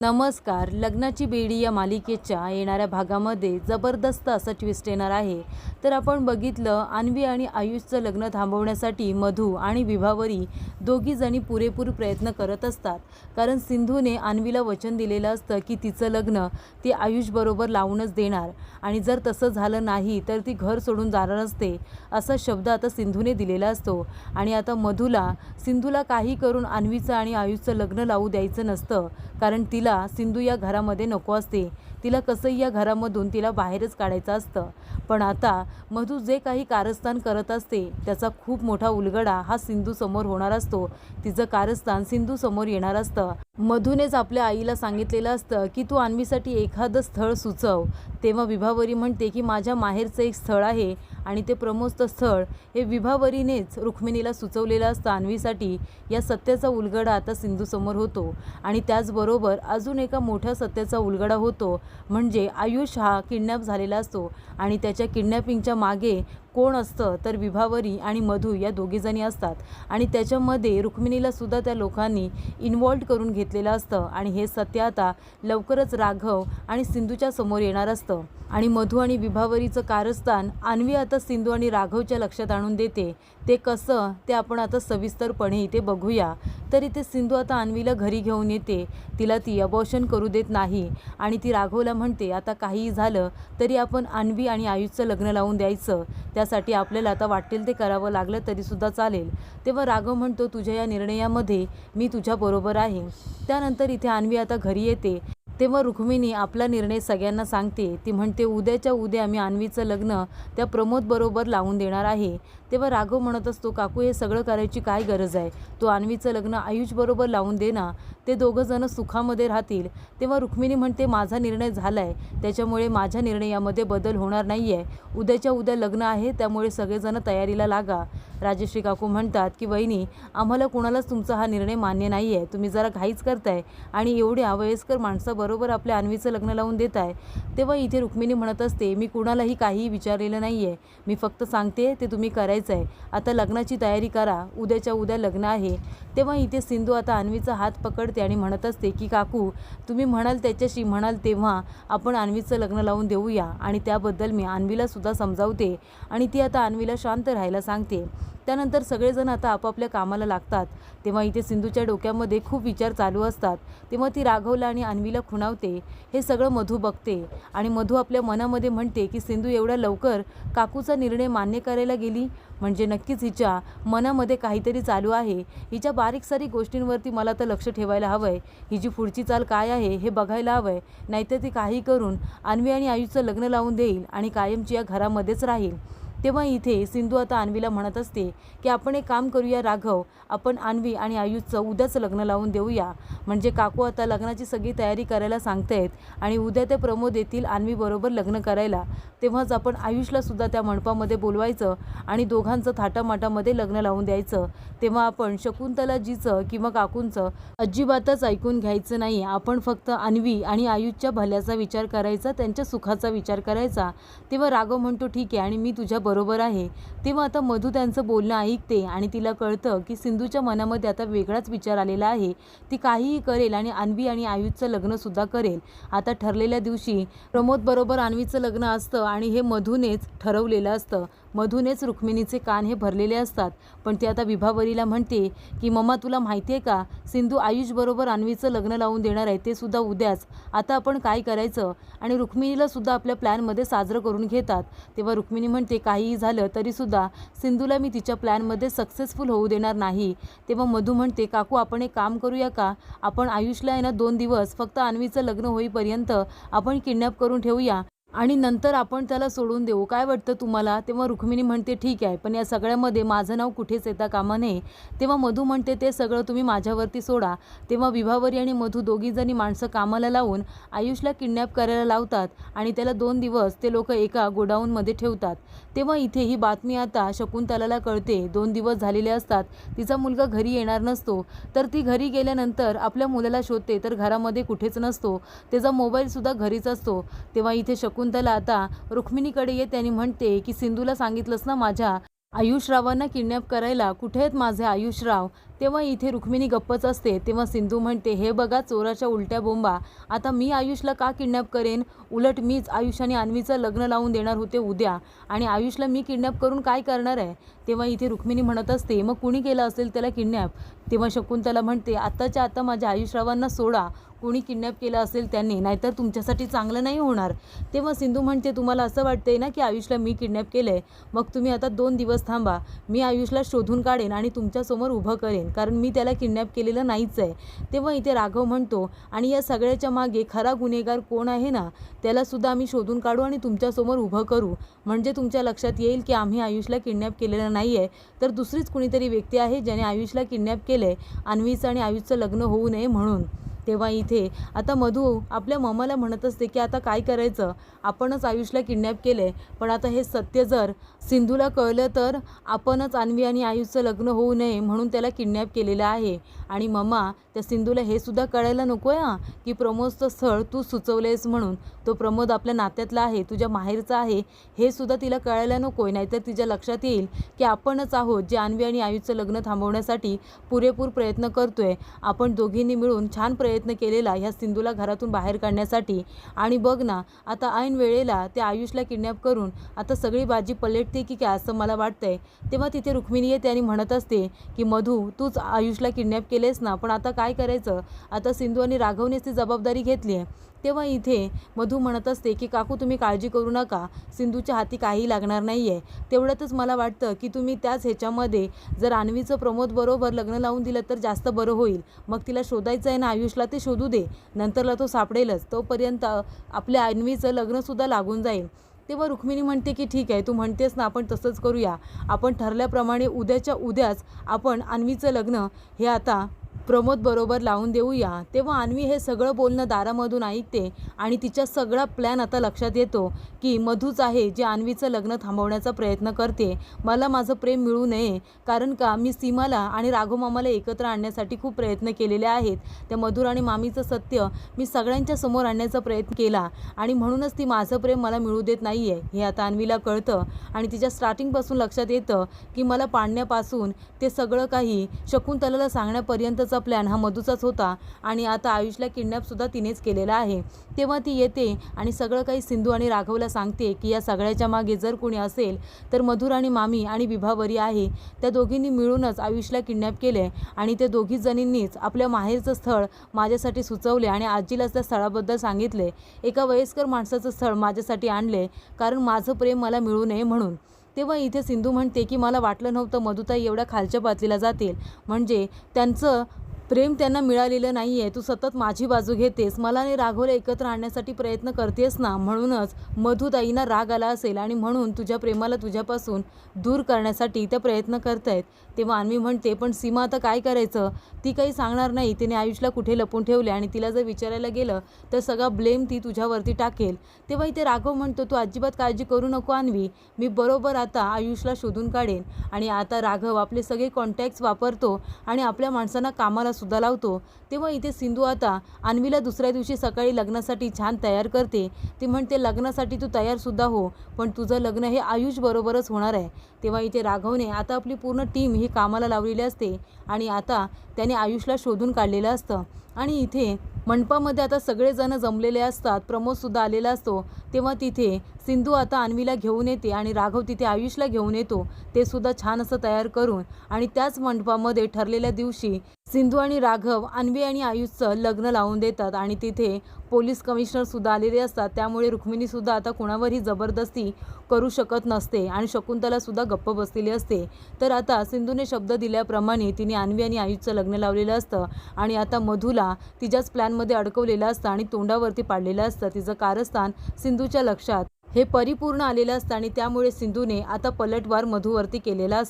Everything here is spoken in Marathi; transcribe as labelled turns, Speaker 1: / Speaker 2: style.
Speaker 1: नमस्कार. लग्नाची बेडी या मालिकेच्या येणाऱ्या भागामध्ये जबरदस्त असं ट्विस्ट येणार आहे. तर आपण बघितलं अन्वी आणि आयुषचं लग्न थांबवण्यासाठी मधू आणि विभावरी दोघीजणी पुरेपूर प्रयत्न करत असतात. कारण सिंधूने अन्वीला वचन दिलेलं असतं की तिचं लग्न ती आयुषबरोबर लावूनच देणार. आणि जर तसं झालं नाही तर ती घर सोडून जाणार असते असा शब्द आता सिंधूने दिलेला असतो. आणि आता मधूला सिंधूला काही करून अन्वीचं आणि आयुषचं लग्न लावू द्यायचं नसतं. कारण तिला सिंधू या घरामध्ये नको असते. तिला कसंही या घरामधून तिला बाहेरच काढायचं असतं. पण आता मधू जे काही कारस्थान करत असते त्याचा खूप मोठा उलगडा हा सिंधू समोर होणार असतो. तिचं कारस्थान सिंधू समोर येणार असतं. मधूनेच आपल्या आईला सांगितलेलं असतं की तू अन्वीसाठी एखादं स्थळ सुचव. तेव्हा विभावरी म्हणते की माझ्या माहेरचं एक स्थळ आहे. आणि ते प्रमोस्त स्थळ हे विभावरीनेच रुक्मिणीला सुचवलेलं असतं या सत्याचा उलगडा आता सिंधूसमोर होतो आणि त्याचबरोबर अजून एका मोठ्या सत्याचा उलगडा होतो. म्हणजे आयुष हा किडनॅप झालेला असतो आणि त्याच्या किडनॅपिंगच्या मागे कोण असतं तर विभावरी आणि मधू या दोघीजणी असतात. आणि त्याच्यामध्ये रुक्मिणीलासुद्धा त्या लोकांनी इन्वॉल्ड करून घेतलेलं असतं. आणि हे सत्य आता लवकरच राघव आणि सिंधूच्या समोर येणार असतं. आणि मधू आणि विभावरीचं कारस्थान अन्वी आता सिंधू आणि राघवच्या लक्षात आणून देते. ते कसं? ते आपण आता सविस्तरपणे इथे बघूया. तर इथे सिंधू आता अन्वीला घरी घेऊन येते. तिला ती अबॉर्शन करू देत नाही. आणि ती राघवला म्हणते आता काहीही झालं तरी आपण अन्वी आणि आयुषचं लग्न लावून द्यायचं. त्यासाठी आपल्याला आता वाटेल ते करावं लागलं तरीसुद्धा चालेल तेव्हा राघव म्हणतो तुझ्या या निर्णयामध्ये मी तुझ्याबरोबर आहे. त्यानंतर इथे अन्वी आता घरी येते. तेव्हा रुक्मिणी आपला निर्णय सगळ्यांना सांगते. ती म्हणते उद्याच्या उद्या मी अन्वीचं लग्न त्या प्रमोदबरोबर लावून देणार आहे. तेव्हा राघव म्हणत असतो काकू हे सगळं करायची काय गरज आहे? तो अन्वीचं लग्न आयुषबरोबर लावून दे ना. ते दोघं जण सुखामध्ये राहतील. तेव्हा रुक्मिणी म्हणते माझा निर्णय झाला आहे त्याच्यामुळे माझ्या निर्णयामध्ये बदल होणार नाही आहे उद्याच्या उद्या लग्न आहे त्यामुळे सगळेजण तयारीला लागा. राजश्री काकू म्हणतात की वहिनी आम्हाला कुणालाच तुमचा हा निर्णय मान्य नाही आहे तुम्ही जरा घाईच करताय आणि एवढ्या वयस्कर माणसाबरोबर आपल्या अन्वीचं लग्न लावून देत आहे तेव्हा इथे रुक्मिणी म्हणत असते मी कुणालाही काहीही विचारलेलं नाही आहे मी फक्त सांगते ते तुम्ही करायचं आहे आता लग्नाची तयारी करा. उद्याच्या उद्या लग्न आहे. तेव्हा इथे सिंधू आता अन्वीचा हात पकडते आणि म्हणत असते की काकू तुम्ही म्हणाल त्याच्याशी म्हणाल तेव्हा आपण अन्वीचं लग्न लावून देऊया आणि त्याबद्दल मी अन्वीला सुद्धा समजावते आणि ती आता अन्वीला शांत राहायला सांगते. त्यानंतर सगळेजण आता आपापल्या कामाला लागतात. तेव्हा इथे सिंधूच्या डोक्यामध्ये खूप विचार चालू असतात. तेव्हा ती राघवला आणि अन्वीला खुणावते. हे सगळं मधू बघते. आणि मधू आपल्या मनामध्ये म्हणते की सिंधू एवढ्या लवकर काकूचा निर्णय मान्य करायला गेली? म्हणजे नक्कीच हिच्या मनामध्ये काहीतरी चालू आहे. हिच्या बारीक सारीक गोष्टींवरती मला तर लक्ष ठेवायला हवं आहे हिची पुढची चाल काय आहे हे बघायला हवं आहे नाहीतर ती काही करून अन्वी आणि आयुषचं लग्न लावून देईल आणि कायमची या घरामध्येच राहील. तेव्हा इथे सिंधू आता अन्वीला म्हणत असते की आपण एक काम करूया राघव आपण अन्वी आणि आयुषचं उद्याच लग्न लावून देऊया. म्हणजे काकू आता लग्नाची सगळी तयारी करायला सांगतायत आणि उद्या ते प्रमोद येतील अन्वीबरोबर लग्न करायला. तेव्हाच आपण आयुषला सुद्धा त्या मंडपामध्ये बोलवायचं आणि दोघांचं थाटामाटामध्ये लग्न लावून द्यायचं. तेव्हा आपण शकुंतलाजीचं किंवा काकूंचं अजिबातच ऐकून घ्यायचं नाही. आपण फक्त अन्वी आणि आयुषच्या भल्याचा विचार करायचा त्यांच्या सुखाचा विचार करायचा. तेव्हा राघव म्हणतो ठीक आहे आणि मी तुझ्या बरोबर आहे. तेव्हा आता मधू त्यांचं बोलणं ऐकते आणि तिला कळतं की सिंधूच्या मनामध्ये आता वेगळाच विचार आलेला आहे. ती काहीही करेल आणि अन्वी आणि आयुषचं लग्नसुद्धा करेल. आता ठरलेल्या दिवशी प्रमोदबरोबर अन्वीचं लग्न असतं आणि हे मधूनेच ठरवलेलं असतं. मधूनेच रुक्मिणीचे कान हे भरलेले असतात. पण ती आता विभावरीला म्हणते की मम्मा तुला माहिती आहे का? सिंधू आयुषबरोबर अन्वीचं लग्न लावून देणार आहे. ते सुद्धा उद्याच. आता आपण काय करायचं? आणि रुक्मिणीला सुद्धा आपल्या प्लॅनमध्ये साजरं करून घेतात. तेव्हा रुक्मिणी म्हणते काहीही झालं तरीसुद्धा सिंधूला मी तिच्या प्लॅनमध्ये सक्सेसफुल होऊ देणार नाही. तेव्हा मधू म्हणते काकू आपण एक काम करूया का? आपण आयुषला आहे ना दोन दिवस फक्त अन्वीचं लग्न होईपर्यंत आपण किडनॅप करून ठेवूया. आणि नंतर आपण त्याला सोडून देऊ. काय वाटतं तुम्हाला? तेव्हा रुक्मिणी म्हणते ठीक आहे पण या सगळ्यामध्ये माझं नाव कुठेच येता कामा नये. तेव्हा मधू म्हणते ते सगळं तुम्ही माझ्यावरती सोडा. तेव्हा विभावरी आणि मधू दोघीजणी माणसं कामाला लावून आयुषला किडनॅप करायला लावतात आणि त्याला दोन दिवस ते लोक एका गोडाऊनमध्ये ठेवतात. तेव्हा इथे ही बातमी आता शकुंतलाला कळते. दोन दिवस झालेले असतात. तिचा मुलगा घरी येणार नसतो. तर ती घरी गेल्यानंतर आपल्या मुलाला शोधते तर घरामध्ये कुठेच नसतो. त्याचा मोबाईलसुद्धा घरीच असतो. तेव्हा इथे शकुंतला आता रुक्मिणीकडे येते आणि म्हणते की सिंधूला सांगितलंस ना माझ्या आयुषरावांना किडनॅप करायला कुठे आहेत माझे आयुषराव? तेव्हा इथे रुक्मिणी गप्पच असते तेव्हा सिंधू म्हणते हे बघा चोराच्या उलट्या बोंबा. आता मी आयुषला का किडनॅप करेन? उलट मीच आयुष आणि अन्वीचं लग्न लावून देणार होते उद्या. आणि आयुषला मी किडनॅप करून काय करणार आहे? तेव्हा इथे रुक्मिणी म्हणत असते मग कुणी केलं असेल त्याला किडनॅप? तेव्हा शकुंतला म्हणते आत्ताच्या आता माझ्या आयुषरावांना सोडा. कोणी किडनॅप केलं असेल त्यांनी नाहीतर तुमच्यासाठी चांगलं नाही होणार. तेव्हा सिंधू म्हणते तुम्हाला असं वाटतंय ना की आयुषला मी किडनॅप केलं आहे मग तुम्ही आता दोन दिवस थांबा. मी आयुषला शोधून काढेन आणि तुमच्यासमोर उभं करेन कारण मी त्याला किडनॅप केलेलं नाहीच आहे तेव्हा इथे राघव म्हणतो आणि या सगळ्याच्या मागे खरा गुन्हेगार कोण आहे ना? त्यालासुद्धा आम्ही शोधून काढू आणि तुमच्यासमोर उभं करू. म्हणजे तुमच्या लक्षात येईल की आम्ही आयुषला किडनॅप केलेलं नाही आहे तर दुसरीच कुणीतरी व्यक्ती आहे ज्याने आयुषला किडनॅप केलं आहे अन्वीचं आणि आयुषचं लग्न होऊ नये म्हणून. तेव्हा इथे. आता मधू आपल्या मामाला म्हणत असते की आता काय करायचं? आपणच आयुषला किडनॅप केलं आहे पण आता हे सत्य जर सिंधूला कळलं तर आपणच अन्वी आणि आयुषचं लग्न होऊ नये म्हणून त्याला किडनॅप केलेलं आहे. आणि मम्मा त्या सिंधूला हे सुद्धा कळायला नको आहे की प्रमोदचं स्थळ तू सुचवलेस म्हणून. तो प्रमोद आपल्या नात्यातला आहे तुझ्या माहेरचा आहे. हे सुद्धा तिला कळायला नको आहे नाहीतर तिच्या लक्षात येईल की आपणच आहोत जे अन्वी आणि आयुषचं लग्न थांबवण्यासाठी पुरेपूर प्रयत्न करतोय. आपण दोघींनी मिळून छान प्रयत्न प्रयत्न केलेला ह्या सिंधूला घरातून बाहेर काढण्यासाठी. आणि बघ ना आता ऐन वेळेला त्या आयुषला किडनॅप करून आता सगळी बाजी पलटते की काय असं मला वाटतंय. तेव्हा तिथे रुक्मिणी येते आणि म्हणत असते की मधू तूच आयुषला किडनॅप केलेस ना पण आता काय करायचं? आता सिंधू आणि राघवनेच ती जबाबदारी घेतली आहे तेव्हा इथे मधू म्हणत असते की काकू तुम्ही काळजी करू नका. सिंधूच्या हाती काही लागणार नाही आहे तेवढ्यातच मला वाटतं की तुम्ही त्याच ह्याच्यामध्ये जर अन्वीचं प्रमोद बरोबर लग्न लावून दिलं तर जास्त बरं होईल. मग तिला शोधायचं आहे ना आयुषला ते शोधू दे. नंतरला तो सापडेलच. तोपर्यंत आपल्या अन्वीचं लग्नसुद्धा लागून जाईल. तेव्हा रुक्मिणी म्हणते की ठीक आहे तू म्हणतेस ना आपण तसंच करूया. आपण ठरल्याप्रमाणे उद्याच्या उद्याच आपण अन्वीचं लग्न हे आता प्रमोद बरोबर लावून देऊया. तेव्हा अन्वी हे सगळं बोलणं दारामधून ऐकते आणि तिचा सगळा प्लॅन आता लक्षात येतो की मधूच आहे जे अन्वीचं लग्न थांबवण्याचा प्रयत्न करते. मला माझं प्रेम मिळू नये. कारण का मी सीमाला आणि राघव मामाला एकत्र आणण्यासाठी खूप प्रयत्न केलेले आहेत. त्या मधुर आणि मामीचं सत्य मी सगळ्यांच्या समोर आणण्याचा प्रयत्न केला आणि म्हणूनच ती माझं प्रेम मला मिळू देत नाही आहे हे आता अन्वीला कळतं. आणि तिच्या स्टार्टिंगपासून लक्षात येतं की मला पाडण्यापासून ते सगळं काही शकुंतलाला सांगण्यापर्यंतचा प्लॅन हा मधूचाच होता आणि आता आयुषला किडनॅपसुद्धा तिनेच केलेला आहे. तेव्हा ती येते आणि सगळं काही सिंधू आणि राघवला सांगते की या सगळ्याच्या मागे जर कोणी असेल तर मधुर आणि मामी आणि विभावरी आहे. त्या दोघींनी मिळूनच आयुषला किडनॅप केले आणि ते दोघी जणींनीच आपल्या माहेरचं स्थळ माझ्यासाठी सुचवले आणि आजीला त्या स्थळाबद्दल सांगितले. एका वयस्कर माणसाचं स्थळ माझ्यासाठी आणले कारण माझं प्रेम मला मिळू नये म्हणून. तेव्हा इथे सिंधू म्हणते की मला वाटलं नव्हतं मधुताई एवढ्या खालच्या पातळीला जातील. म्हणजे त्यांचं प्रेम त्यांना मिळालेलं नाही आहे तू सतत माझी बाजू घेतेस. मला आणि राघवला एकत्र आणण्यासाठी प्रयत्न करतेस ना? म्हणूनच मधुताईंना राग आला असेल आणि म्हणून तुझ्या प्रेमाला तुझ्यापासून दूर करण्यासाठी त्या प्रयत्न करत आहेत तेव्हा आम्ही म्हणते पण सीमा आता काय करायचं? ती काही सांगणार नाही. तिने आयुषला कुठे लपून ठेवले आणि तिला जर विचारायला गेलं तर सगळा ब्लेम ती तुझ्यावरती टाकेल. तेव्हा इथे राघव म्हणतो तू अजिबात काळजी करू नको आणवी मी बरोबर आता आयुषला शोधून काढेन आणि आता राघव आपले सगळे कॉन्टॅक्ट्स वापरतो आणि आपल्या माणसांना कामाला सुद्धा लावतो. तेव्हा इथे सिंधू आता अन्वीला दुसऱ्या दिवशी सकाळी लग्नासाठी छान तयार करते. ती म्हणते लग्नासाठी तू तयारसुद्धा हो पण तुझं लग्न हे आयुष बरोबरच होणार आहे. तेव्हा इथे राघवने आता आपली पूर्ण टीम ही कामाला लावलेली असते आणि आता त्याने आयुषला शोधून काढलेलं असतं. आणि इथे मंडपामध्ये आता सगळेजण जमलेले असतात प्रमोदसुद्धा आलेला असतो. तेव्हा तिथे सिंधू आता अन्वीला घेऊन येते आणि राघव तिथे आयुषला घेऊन येतो. ते सुद्धा छान असं तयार करून आणि त्याच मंडपामध्ये ठरलेल्या दिवशी सिंधू आणि राघव अन्वी आणि आयुषचं लग्न लावून देतात आणि तिथे पोलीस कमिशनरसुद्धा आलेले असतात. त्यामुळे रुक्मिणीसुद्धा आता कुणावरही जबरदस्ती करू शकत नसते आणि शकुंतलासुद्धा गप्प बसलेली असते. तर आता सिंधूने शब्द दिल्याप्रमाणे तिने अन्वी आणि आयुषचं लग्न लावलेलं असतं आणि आता मधूला तिच्याच प्लॅनमध्ये अडकवलेलं असतं आणि तोंडावरती पाडलेलं असतं. तिचं कारस्थान सिंधूच्या लक्षात हे परिपूर्ण आलेलं असतं आणि त्यामुळे सिंधूने आता पलटवार मधूवरती केलेला असतं.